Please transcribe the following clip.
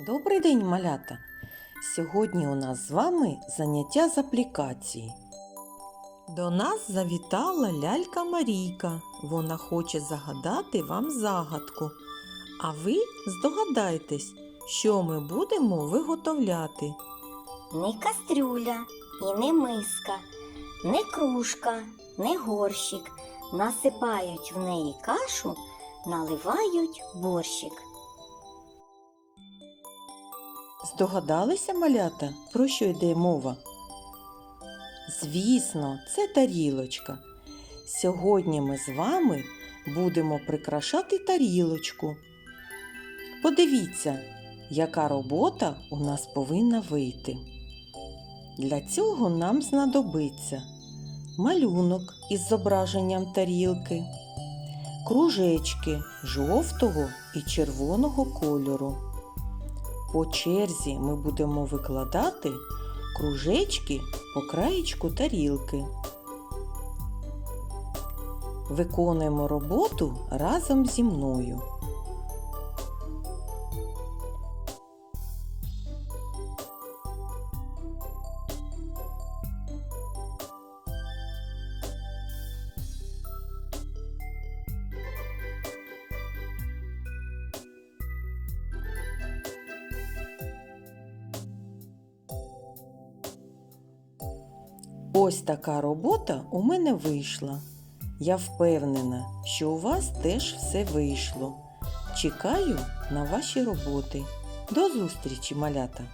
Добрий день, малята! Сьогодні у нас з вами заняття з аплікації. До нас завітала лялька Марійка. Вона хоче загадати вам загадку. А ви здогадайтесь, що ми будемо виготовляти. Не кастрюля і не миска, не кружка, не горщик. Насипають в неї кашу, наливають борщик. Здогадалися, малята, про що йде мова? Звісно, це тарілочка. Сьогодні ми з вами будемо прикрашати тарілочку. Подивіться, яка робота у нас повинна вийти. Для цього нам знадобиться малюнок із зображенням тарілки, кружечки жовтого і червоного кольору. По черзі ми будемо викладати кружечки по краєчку тарілки. Виконуємо роботу разом зі мною. Ось така робота у мене вийшла. Я впевнена, що у вас теж все вийшло. Чекаю на ваші роботи. До зустрічі, малята!